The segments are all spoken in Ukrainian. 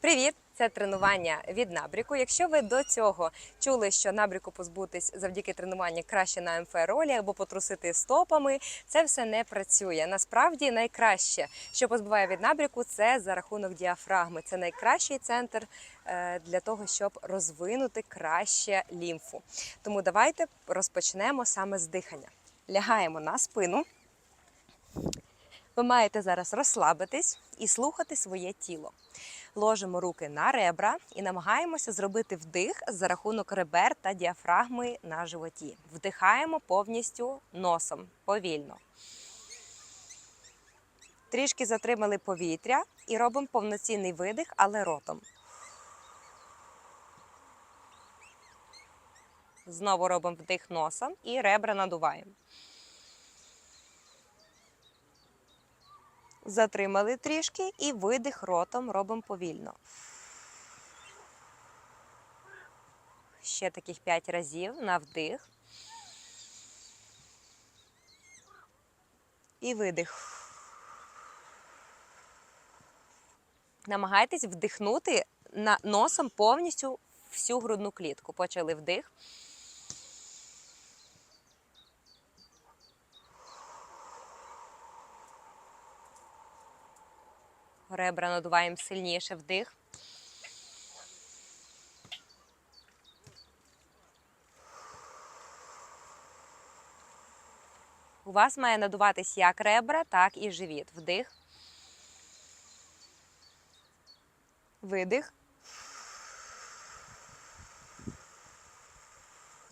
Привіт! Це тренування від набріку. Якщо ви до цього чули, що набріку позбутись завдяки тренуванню краще на МФ-ролі або потрусити стопами, це все не працює. Насправді найкраще, що позбуває від набріку, це за рахунок діафрагми. Це найкращий центр е, для того, щоб розвинути краще лімфу. Тому давайте розпочнемо саме з дихання. Лягаємо на спину. Ви маєте зараз розслабитись і слухати своє тіло. Ложимо руки на ребра і намагаємося зробити вдих за рахунок ребер та діафрагми на животі. Вдихаємо повністю носом, повільно. Трішки затримали повітря і робимо повноцінний видих, але ротом. Знову робимо вдих носом і ребра надуваємо. Затримали трішки і видих ротом робимо повільно. Ще таких 5 разів на вдих. І видих. Намагайтесь вдихнути носом повністю всю грудну клітку. Почали вдих. Ребра надуваємо сильніше вдих. У вас має надуватись як ребра, так і живіт. Вдих. Видих.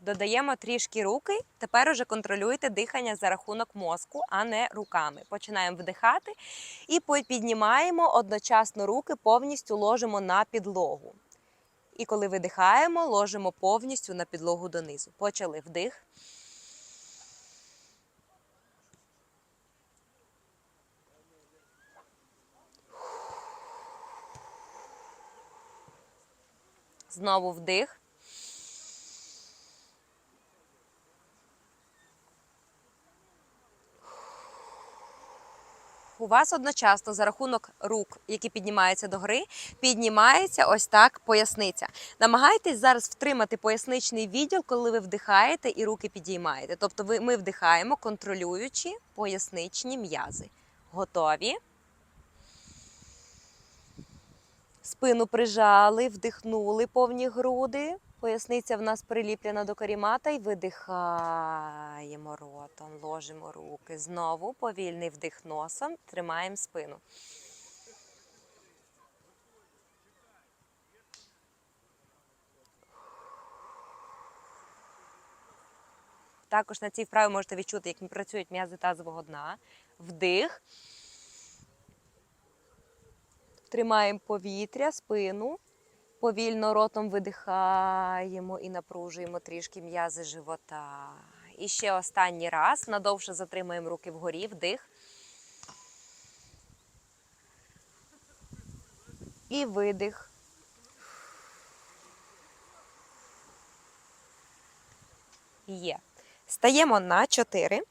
Додаємо трішки руки. Тепер уже контролюйте дихання за рахунок мозку, а не руками. Починаємо вдихати і піднімаємо одночасно руки, повністю ложимо на підлогу. І коли видихаємо, ложимо повністю на підлогу донизу. Почали вдих. Знову вдих. Вас одночасно за рахунок рук, які піднімаються до гори, піднімається ось так поясниця. Намагайтесь зараз втримати поясничний відділ, коли ви вдихаєте і руки підіймаєте. Тобто ви, ми вдихаємо, контролюючи поясничні м'язи. Готові? Спину прижали, вдихнули повні груди. Поясниця в нас приліплена до карімата і видихаємо ротом, ложимо руки. Знову повільний вдих носом, тримаємо спину. Також на цій вправі можете відчути, як працюють м'язи тазового дна. Вдих. Тримаємо повітря, спину. Повільно ротом видихаємо і напружуємо трішки м'язи живота. І ще останній раз. Надовше затримуємо руки вгорі, вдих. І видих. Є. Стаємо на 4.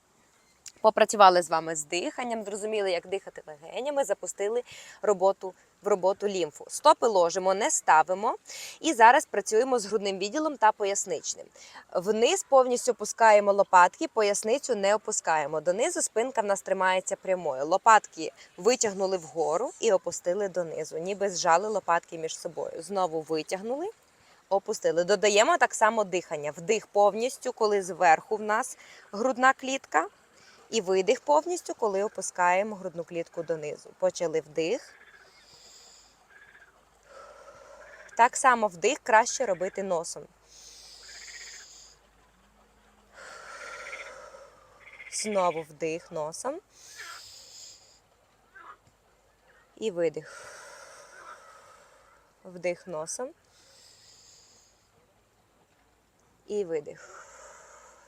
Попрацювали з вами з диханням, зрозуміли, як дихати легенями, запустили роботу в роботу лімфу. Стопи ложимо, не ставимо. І зараз працюємо з грудним відділом та поясничним. Вниз повністю опускаємо лопатки, поясницю не опускаємо. Донизу спинка в нас тримається прямою. Лопатки витягнули вгору і опустили донизу, ніби зжали лопатки між собою. Знову витягнули. Опустили. Додаємо так само дихання. Вдих повністю, коли зверху в нас грудна клітка. І видих повністю, коли опускаємо грудну клітку донизу. Почали вдих. Так само вдих краще робити носом. Знову вдих носом. І видих. Вдих носом. І видих.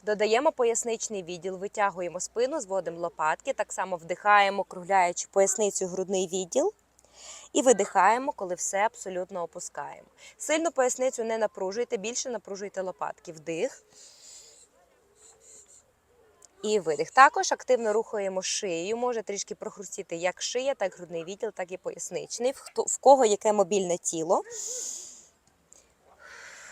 Додаємо поясничний відділ, витягуємо спину, зводимо лопатки, так само вдихаємо, кругляючи поясницю грудний відділ. І видихаємо, коли все абсолютно опускаємо. Сильно поясницю не напружуйте, більше напружуйте лопатки. Вдих. І видих. Також активно рухаємо шию. Може трішки прохрустіти як шия, так грудний відділ, так і поясничний. В, кого яке мобільне тіло.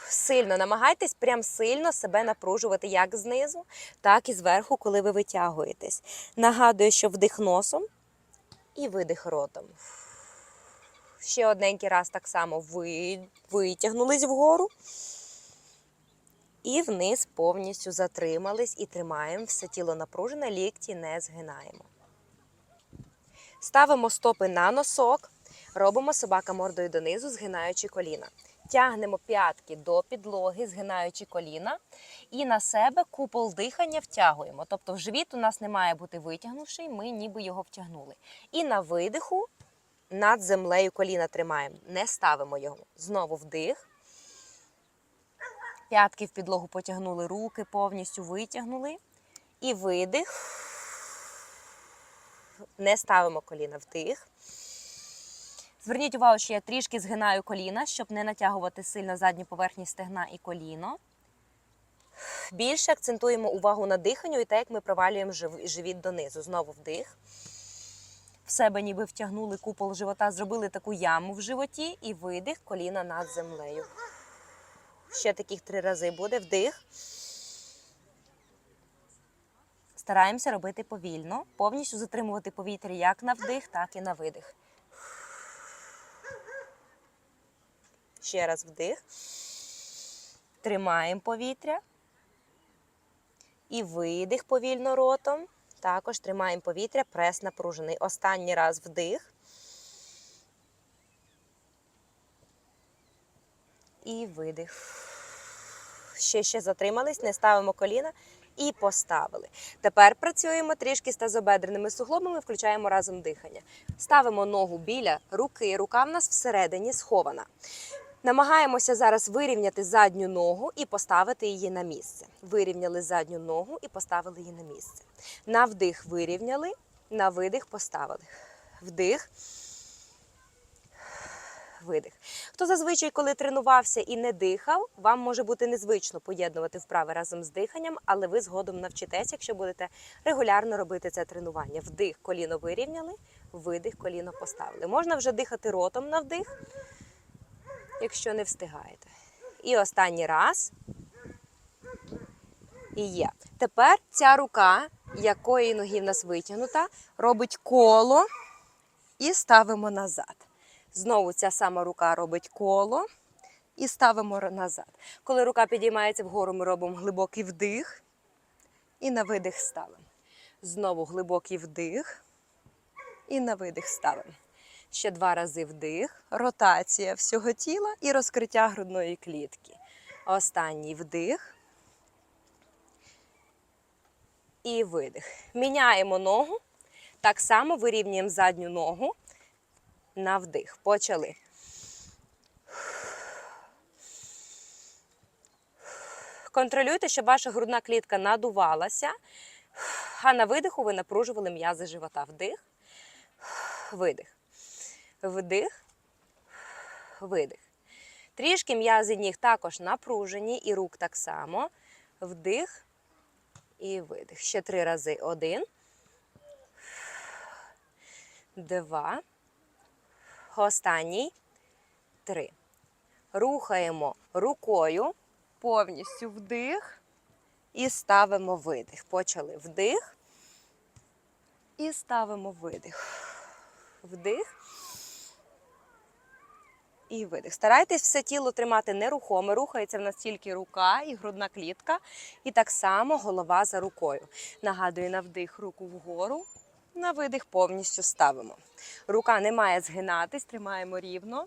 Сильно намагайтесь прям сильно себе напружувати як знизу, так і зверху, коли ви витягуєтесь. Нагадую, що вдих носом і видих ротом. Ще одненький раз так само ви, витягнулись вгору. І вниз повністю затримались і тримаємо все тіло напружене, лікті не згинаємо. Ставимо стопи на носок, робимо собака мордою донизу, згинаючи коліна. Тягнемо п'ятки до підлоги, згинаючи коліна, і на себе купол дихання втягуємо. Тобто в живіт у нас не має бути витягнувший, ми ніби його втягнули. І на видиху над землею коліна тримаємо, не ставимо його. Знову вдих. П'ятки в підлогу потягнули, руки повністю витягнули. І видих. Не ставимо коліна вдих. Зверніть увагу, що я трішки згинаю коліна, щоб не натягувати сильно задню поверхню стегна і коліно. Більше акцентуємо увагу на диханню і те, як ми провалюємо живіт донизу. Знову вдих. В себе ніби втягнули купол живота, зробили таку яму в животі і видих, коліна над землею. Ще таких три рази буде. Вдих. Стараємося робити повільно, повністю затримувати повітря як на вдих, так і на видих. Ще раз вдих. Тримаємо повітря. І видих повільно ротом. Також тримаємо повітря, прес напружений. Останній раз вдих. І видих. Ще ще затримались, не ставимо коліна і поставили. Тепер працюємо трішки з тазобедреними суглобами, включаємо разом дихання. Ставимо ногу біля руки, рука в нас всередині схована. Намагаємося зараз вирівняти задню ногу і поставити її на місце. Вирівняли задню ногу і поставили її на місце. На вдих вирівняли, на видих поставили. Вдих. Видих. Хто зазвичай, коли тренувався і не дихав, вам може бути незвично поєднувати вправи разом з диханням, але ви згодом навчитесь, якщо будете регулярно робити це тренування. Вдих, коліно вирівняли, видих, коліно поставили. Можна вже дихати ротом на вдих, якщо не встигаєте. І останній раз. І є. Тепер ця рука, якої ноги в нас витягнута, робить коло і ставимо назад. Знову ця сама рука робить коло і ставимо назад. Коли рука підіймається вгору, ми робимо глибокий вдих і на видих ставимо. Знову глибокий вдих і на видих ставимо. Ще два рази вдих, ротація всього тіла і розкриття грудної клітки. Останній вдих і видих. Міняємо ногу. Так само вирівнюємо задню ногу на вдих. Почали. Контролюйте, щоб ваша грудна клітка надувалася, а на видиху ви напружували м'язи живота. Вдих, видих. Вдих, видих. Трішки м'язи ніг також напружені, і рук так само. Вдих і видих. Ще три рази. Один. Два. Останній. Три. Рухаємо рукою повністю вдих і ставимо видих. Почали вдих і ставимо видих. Вдих і видих. Старайтесь все тіло тримати нерухоме. Рухається в нас тільки рука і грудна клітка. І так само голова за рукою. Нагадую, на вдих руку вгору, на видих повністю ставимо. Рука не має згинатись, тримаємо рівно.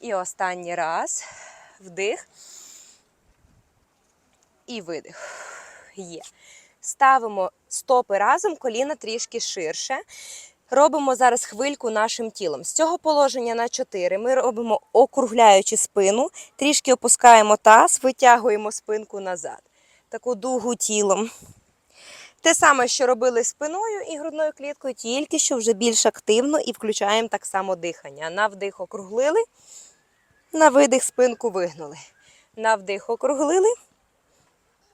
І останній раз. Вдих. І видих. Є. Ставимо стопи разом, коліна трішки ширше. Робимо зараз хвильку нашим тілом. З цього положення на 4 ми робимо округляючи спину, трішки опускаємо таз, витягуємо спинку назад. Таку дугу тілом. Те саме, що робили спиною і грудною кліткою, тільки що вже більш активно і включаємо так само дихання. На вдих округлили, на видих спинку вигнули. На вдих округлили,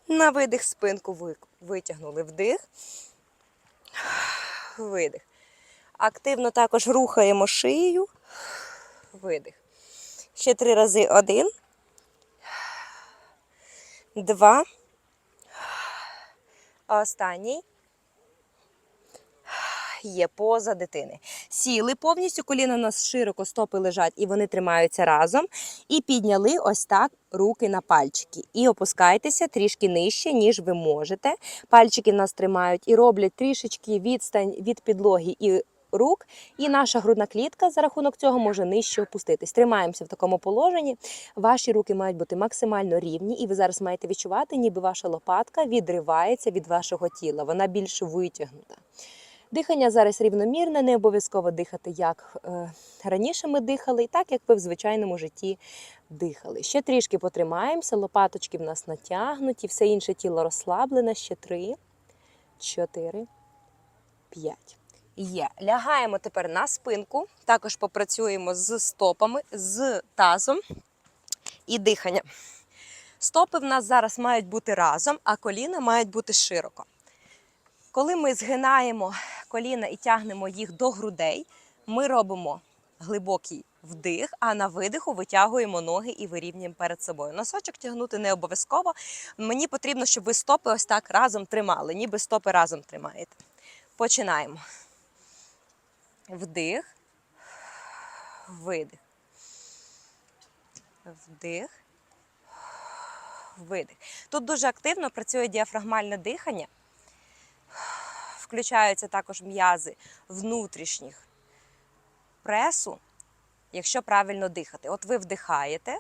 на видих спинку Витягнули вдих. Видих. Активно також рухаємо шию. Видих. Ще три рази. Один. Два. Останній. Є поза дитини. Сіли повністю, коліна у нас широко, стопи лежать і вони тримаються разом. І підняли ось так руки на пальчики. І опускайтеся трішки нижче, ніж ви можете. Пальчики нас тримають і роблять трішечки відстань від підлоги і рук. І наша грудна клітка за рахунок цього може нижче опуститись. Тримаємося в такому положенні. Ваші руки мають бути максимально рівні, і ви зараз маєте відчувати, ніби ваша лопатка відривається від вашого тіла. Вона більш витягнута. Дихання зараз рівномірне, не обов'язково дихати, як е, раніше ми дихали, і так, як ви в звичайному житті дихали. Ще трішки потримаємося, лопаточки в нас натягнуті, все інше тіло розслаблене. Ще три, чотири, п'ять. Є. Лягаємо тепер на спинку, також попрацюємо з стопами, з тазом і дихання. Стопи в нас зараз мають бути разом, а коліна мають бути широко. Коли ми згинаємо коліна і тягнемо їх до грудей, ми робимо глибокий вдих, а на видиху витягуємо ноги і вирівнюємо перед собою. Носочок тягнути не обов'язково. Мені потрібно, щоб ви стопи ось так разом тримали, ніби стопи разом тримаєте. Починаємо. Вдих, видих. Вдих. Видих. Тут дуже активно працює діафрагмальне дихання включаються також м'язи внутрішніх пресу, якщо правильно дихати. От ви вдихаєте,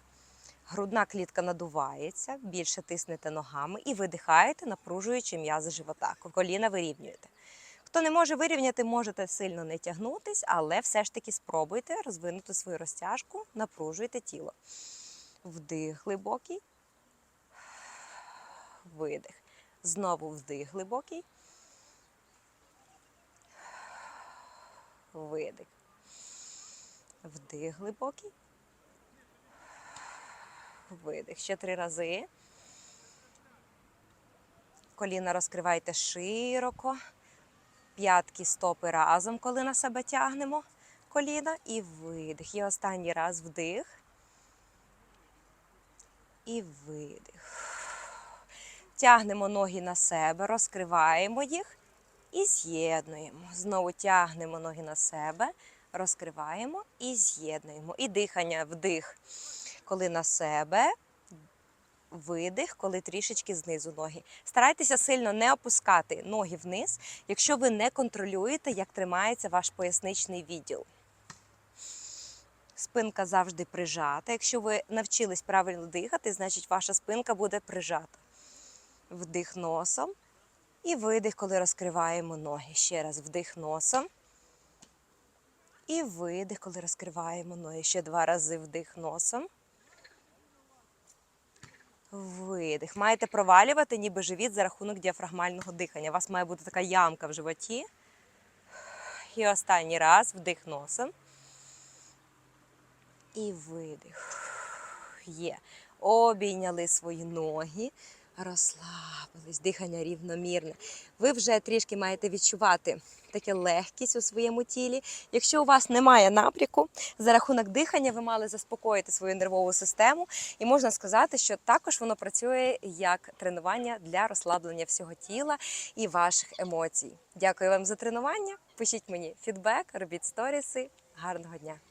грудна клітка надувається, більше тиснете ногами і видихаєте, напружуючи м'язи живота. Коліна вирівнюєте. Хто не може вирівняти, можете сильно не тягнутись, але все ж таки спробуйте розвинути свою розтяжку, напружуйте тіло. Вдих глибокий, видих. Знову вдих глибокий. видих. Вдих глибокий. Видих. Ще три рази. Коліна розкривайте широко. П'ятки стопи разом, коли на себе тягнемо коліна. І видих. І останній раз вдих. І видих. Тягнемо ноги на себе, розкриваємо їх. І з'єднуємо. Знову тягнемо ноги на себе, розкриваємо і з'єднуємо. І дихання вдих, коли на себе, видих, коли трішечки знизу ноги. Старайтеся сильно не опускати ноги вниз, якщо ви не контролюєте, як тримається ваш поясничний відділ. Спинка завжди прижата. Якщо ви навчились правильно дихати, значить ваша спинка буде прижата. Вдих носом. І видих, коли розкриваємо ноги. Ще раз вдих носом. І видих, коли розкриваємо ноги. Ще два рази вдих носом. Видих. Маєте провалювати, ніби живіт за рахунок діафрагмального дихання. У вас має бути така ямка в животі. І останній раз вдих носом. І видих. Є. Обійняли свої ноги розслабились, дихання рівномірне. Ви вже трішки маєте відчувати таке легкість у своєму тілі. Якщо у вас немає напряку, за рахунок дихання ви мали заспокоїти свою нервову систему, і можна сказати, що також воно працює як тренування для розслаблення всього тіла і ваших емоцій. Дякую вам за тренування. Пишіть мені фідбек, робіть сторіси. Гарного дня!